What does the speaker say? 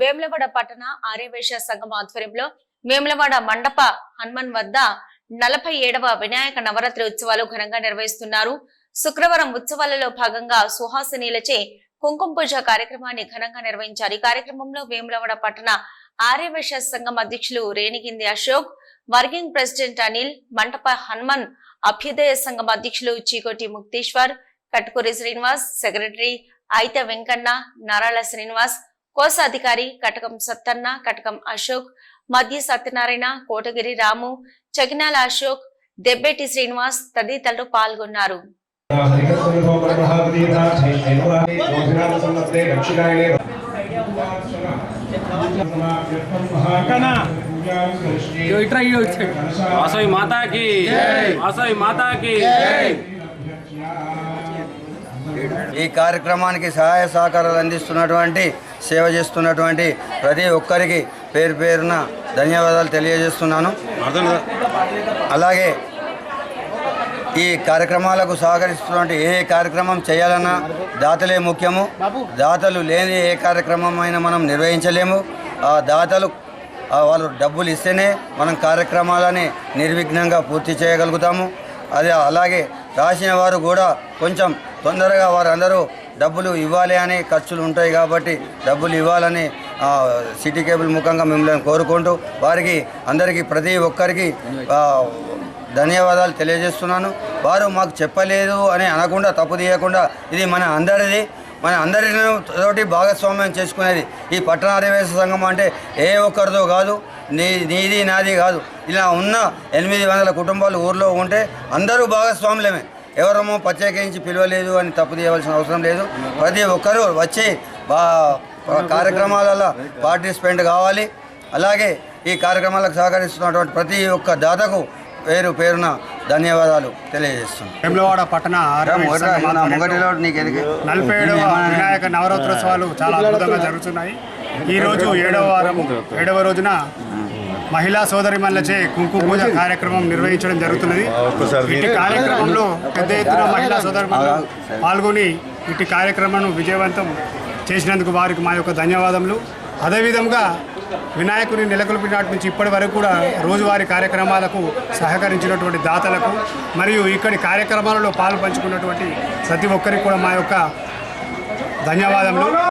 వేములవాడ పట్టణ ఆర్యవేశ సంఘం ఆధ్వర్యంలో వేములవాడ మండప హనుమన్ వద్ద నలభై ఏడవ వినాయక నవరాత్రి ఉత్సవాలు ఘనంగా నిర్వహిస్తున్నారు. శుక్రవారం ఉత్సవాలలో భాగంగా సుహాసినీలచే కుంకుమ పూజ కార్యక్రమాన్ని ఘనంగా నిర్వహించారు. ఈ కార్యక్రమంలో వేములవాడ పట్టణ ఆర్యవేశ సంఘం అధ్యక్షులు రేణిగింది అశోక్ వర్కింగ్ ప్రెసిడెంట్ అనిల్ మంటప హనుమన్ అభ్యుదయ సంఘం అధ్యక్షులు చీకోటి ముక్తేశ్వర్ కట్కూరి శ్రీనివాస్ సెక్రటరీ అయిత వెంకన్న నారాయణ శ్రీనివాస్ కోశాధికారి కటకం సత్తన్న కటకం అశోక్ మధ్య సత్యనారాయణ కోటగిరి రాము చకినాల అశోక్ దెబ్బేటి శ్రీనివాస్ తదితరులు పాల్గొన్నారు. వాసవి మాతాకి వాసవి మాతాకి ఈ కార్యక్రమానికి సహాయ సహకారాలు అందిస్తున్నటువంటి సేవ చేస్తున్నటువంటి ప్రతి ఒక్కరికి పేరు పేరున ధన్యవాదాలు తెలియజేస్తున్నాను. అలాగే ఈ కార్యక్రమాలకు సహకరిస్తున్నటువంటి ఏ కార్యక్రమం చేయాలన్నా దాతలే ముఖ్యము. దాతలు లేని ఏ కార్యక్రమం అయినా మనం నిర్వహించలేము. ఆ దాతలు వాళ్ళు డబ్బులు ఇస్తేనే మనం కార్యక్రమాలని నిర్విఘ్నంగా పూర్తి చేయగలుగుతాము. అదే అలాగే రాసిన వారు కూడా కొంచెం తొందరగా వారందరూ డబ్బులు ఇవ్వాలి అని ఖర్చులు ఉంటాయి కాబట్టి డబ్బులు ఇవ్వాలని సిటీ కేబుల్ ముఖంగా మిమ్మల్ని కోరుకుంటూ వారికి అందరికీ ప్రతి ఒక్కరికి ధన్యవాదాలు తెలియజేస్తున్నాను. వారు మాకు చెప్పలేదు అని అనకుండా తప్పు తీయకుండా ఇది మన అందరిది. మన అందరితోటి భాగస్వామ్యం చేసుకునేది ఈ పట్టణాధివేశ సంఘం అంటే ఏ ఒక్కరిదో కాదు నీ నీది నాది కాదు. ఇలా ఉన్న ఎనిమిది వందల కుటుంబాలు ఊర్లో ఉంటే అందరూ భాగస్వాములమే. ఎవరమో ప్రత్యేకించి పిలవలేదు అని తప్పు తీయవలసిన అవసరం లేదు. ప్రతి ఒక్కరూ వచ్చి కార్యక్రమాలలో పార్టిసిపెంట్ కావాలి. అలాగే ఈ కార్యక్రమాలకు సహకరిస్తున్నటువంటి ప్రతి ఒక్క దాతకు పేరు పేరున ధన్యవాదాలు తెలియజేస్తున్నాను. వేములవాడ పట్టణ నలభై ఏడవ వినాయక నవరాత్రోత్సవాలు చాలా అద్భుతంగా జరుగుతున్నాయి. ఈ రోజు ఏడవ వారం ఏడవ రోజున మహిళా సోదరిమణులచే కుంకుమ పూజ కార్యక్రమం నిర్వహించడం జరుగుతున్నది. ఇటు కార్యక్రమంలో పెద్ద ఎత్తున మహిళా సోదరిమణులు పాల్గొని ఇటు కార్యక్రమం విజయవంతం చేసినందుకు వారికి మా యొక్క ధన్యవాదములు. అదేవిధంగా వినాయకుని నెలకొల్పినాటి నుంచి ఇప్పటి వరకు కూడా రోజువారీ కార్యక్రమాలకు సహకరించినటువంటి దాతలకు మరియు ఇక్కడి కార్యక్రమాలలో పాలు పంచుకున్నటువంటి ప్రతి ఒక్కరికి కూడా మా యొక్క ధన్యవాదములు.